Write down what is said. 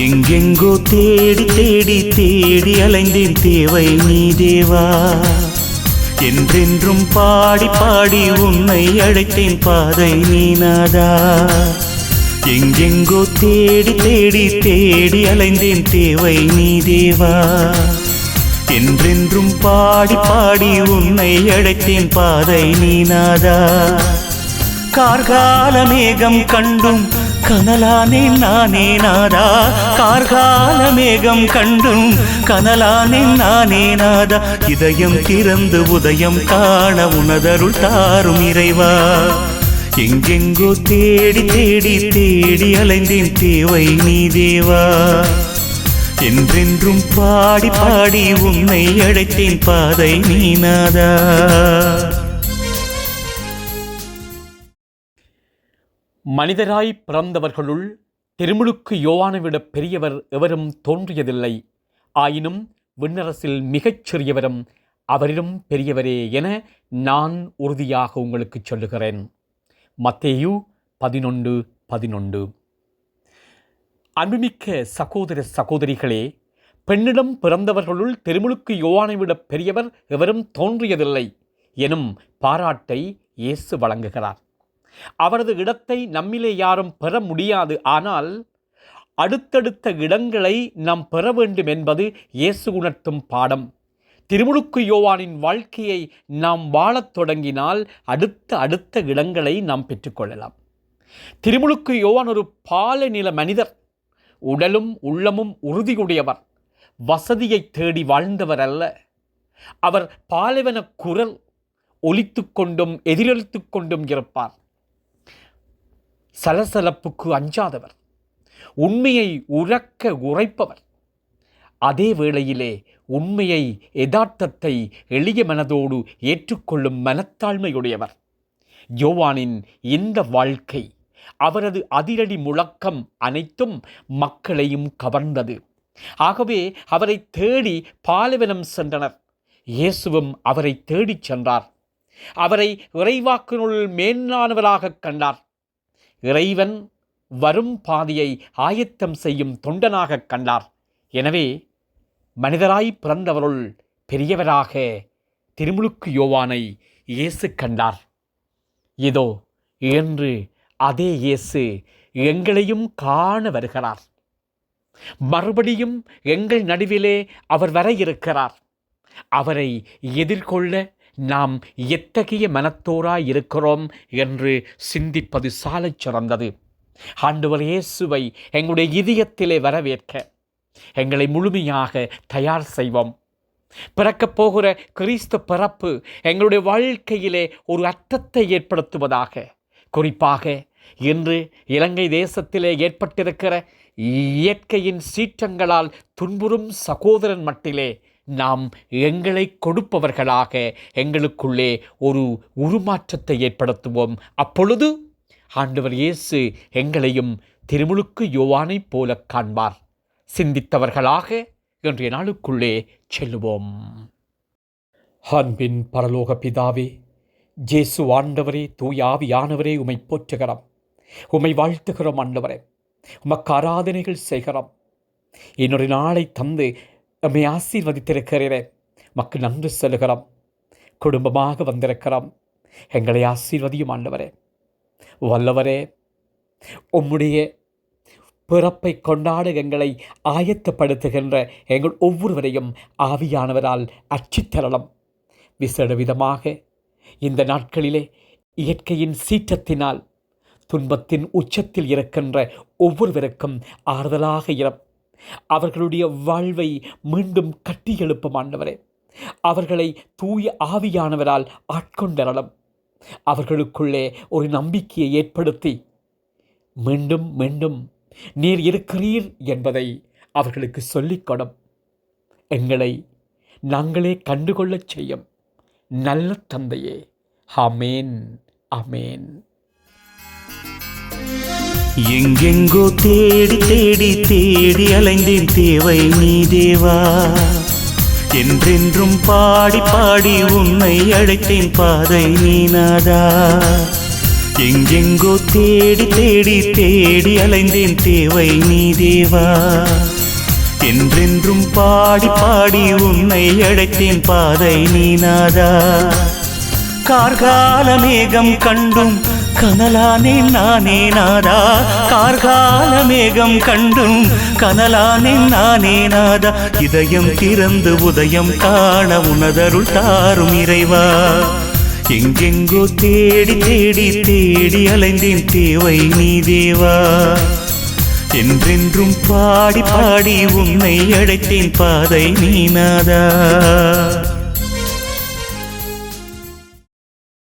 எங்கெங்கோ தேடி தேடி தேடி அலைந்தேன் தேவை நீ தேவா என்றென்றும் பாடி பாடி உன்னை அழைத்தேன் பாதை நீனாதா எங்கெங்கோ தேடி தேடி தேடி அலைந்தேன் தேவை நீ தேவா என்றென்றும் பாடி பாடி உன்னை அழைத்தேன் பாதை நீனாதா கார்கால மேகம் கண்டும் கனலானேன் நானே நாதா. கார்கால மேகம் கண்டும் கனலானேன் நானே நாதா. இதயம் திறந்து உதயம் காண உனதருள் தாரும் இறைவா. எங்கெங்கோ தேடி தேடி தேடி அலைந்தேன் தேவை நீ தேவா. என்றென்றும் பாடி பாடி உன்னை அழைத்தேன் பாதை நீ நாதா. மனிதராய் பிறந்தவர்களுள் திருமுழுக்கு யோவானை விட பெரியவர் எவரும் தோன்றியதில்லை. ஆயினும் விண்ணரசில் மிகச் சிறியவரும் அவரிடம் பெரியவரே என நான் உறுதியாக உங்களுக்கு சொல்லுகிறேன். மத்தேயு பதினொன்று பதினொன்று. அன்புமிக்க சகோதர சகோதரிகளே பெண்ணிடம் பிறந்தவர்களுள் திருமுழுக்கு யோவானை விட பெரியவர் எவரும் தோன்றியதில்லை எனும் பாராட்டை இயேசு வழங்குகிறார். அவரது இடத்தை நம்மிலே யாரும் பெற முடியாது. ஆனால் அடுத்தடுத்த இடங்களை நாம் பெற வேண்டும் என்பது இயேசு உணர்த்தும் பாடம். திருமுழுக்கு யோவானின் வாழ்க்கையை நாம் வாழத் தொடங்கினால் அடுத்த அடுத்த இடங்களை நாம் பெற்றுக்கொள்ளலாம் திருமுழுக்கு யோவான் ஒரு பாலநில மனிதர். உடலும் உள்ளமும் உறுதியுடையவர். வசதியை தேடி வாழ்ந்தவர் அல்ல. அவர் பாலைவன குரல் ஒலித்து கொண்டும் எதிரொலித்து கொண்டும் இருப்பார். சலசலப்புக்கு அஞ்சாதவர். உண்மையை உறக்க உரைப்பவர். அதே வேளையிலே உண்மையை யதார்த்தத்தை எளிய மனதோடு ஏற்றுக்கொள்ளும் மனத்தாழ்மையுடையவர். யோவானின் இந்த வாழ்க்கை அவரது அதிரடி முழக்கம் அனைத்தும் மக்களையும் கவர்ந்தது. ஆகவே அவரை தேடி பாலைவனம் சென்றனர். இயேசுவும் அவரை தேடிச் சென்றார். அவரை இறைவாக்கினுள் மேலானவராகக் கண்டார். இறைவன் வரும் பாதையை ஆயத்தம் செய்யும் தொண்டனாகக் கண்டார். எனவே மனிதராய் பிறந்தவருள் பெரியவராக திருமுழுக்கு யோவானை இயேசு கண்டார். இதோ என்று அதே இயேசு எங்களையும் காண வருகிறார். மறுபடியும் எங்கள் நடுவிலே அவர் வர இருக்கிறார். அவரை எதிர்கொள்ள நாம் எத்தகைய மனத்தோராய் இருக்கிறோம் என்று சிந்திப்பது சாலச் சிறந்தது. ஆண்டவர் இயேசுவை எங்களுடைய இதயத்திலே வரவேற்க. எங்களை முழுமையாக தயார் செய்வோம். பிறக்கப் போகிற கிறிஸ்து பிறப்பு எங்களுடைய வாழ்க்கையிலே ஒரு அர்த்தத்தை ஏற்படுத்துவதாக. குறிப்பாக இன்று இலங்கை தேசத்திலே ஏற்பட்டிருக்கிற இயற்கையின் சீற்றங்களால் துன்புறும் சகோதரன் மட்டிலே நாம் எங்களை கொடுப்பவர்களாக எங்களுக்குள்ளே ஒரு உருமாற்றத்தை ஏற்படுத்துவோம். அப்பொழுது ஆண்டவர் இயேசு எங்களையும் திருமுழுக்கு யோவானைப் போல காண்பார். சிந்தித்தவர்களாக இன்றைய நாளுக்குள்ளே செல்லுவோம். அன்பின் பரலோக பிதாவே ஜேசு ஆண்டவரே தூயாவியானவரே உமை போற்றுகிறோம். உமை வாழ்த்துகிறோம் ஆண்டவரே. உமக்கு ஆராதனைகள் செய்கிறோம். இன்னொரு நாளை தந்து நம்மை ஆசீர்வதித்திருக்கிறீரே. மக்கள் நன்றி செல்கிறோம் குடும்பமாக வந்திருக்கிறோம். எங்களை ஆசீர்வதியும் ஆண்டவரே. வல்லவரே உம்முடைய பிறப்பை கொண்டாட எங்களை ஆயத்தப்படுத்துகின்ற எங்கள் ஒவ்வொருவரையும் ஆவியானவரால் அச்சித்தரலாம். விசேட விதமாக இந்த நாட்களிலே இயற்கையின் சீற்றத்தினால் துன்பத்தின் உச்சத்தில் இருக்கின்ற ஒவ்வொருவருக்கும் ஆறுதலாக இரம். அவர்களுடைய வாழ்வை மீண்டும் கட்டி எழுப்பும் ஆண்டவரே அவர்களை தூய ஆவியானவரால் ஆட்கொண்டரலம். அவர்களுக்குள்ளே ஒரு நம்பிக்கையை ஏற்படுத்தி மீண்டும் மீண்டும் நீர் இருக்கிறீர் என்பதை அவர்களுக்கு சொல்லிக்கொடும் எங்களை நாங்களே கண்டுகொள்ளச் செய்யும் நல்ல தந்தையே. அமேன் அமேன் எங்கெங்கோ தேடி தேடி தேடி அலைந்தேன் தேவை நீ தேவா. என்றென்றும் பாடி பாடி உன்னை அழைத்தேன் பாதை நீ நாதா. எங்கெங்கோ தேடி தேடி தேடி அலைந்தேன் தேவை நீ தேவா. என்றென்றும் பாடி பாடி உன்னை அழைத்தேன் பாதை நீ நாதா. கார்கால மேகம் கண்டும் கனலானே நானே நாதா. கார்கால மேகம் கண்டும் கனலானே நானே நாதா. இதயம் திறந்து உதயம் காண உனதருள் தாரும் இறைவா. எங்கெங்கோ தேடி தேடி தேடி அலைந்தேன் தேவை நீ தேவா என்றென்றும் பாடி பாடி உன்னை அழைத்தேன் பாதை நீ நாதா.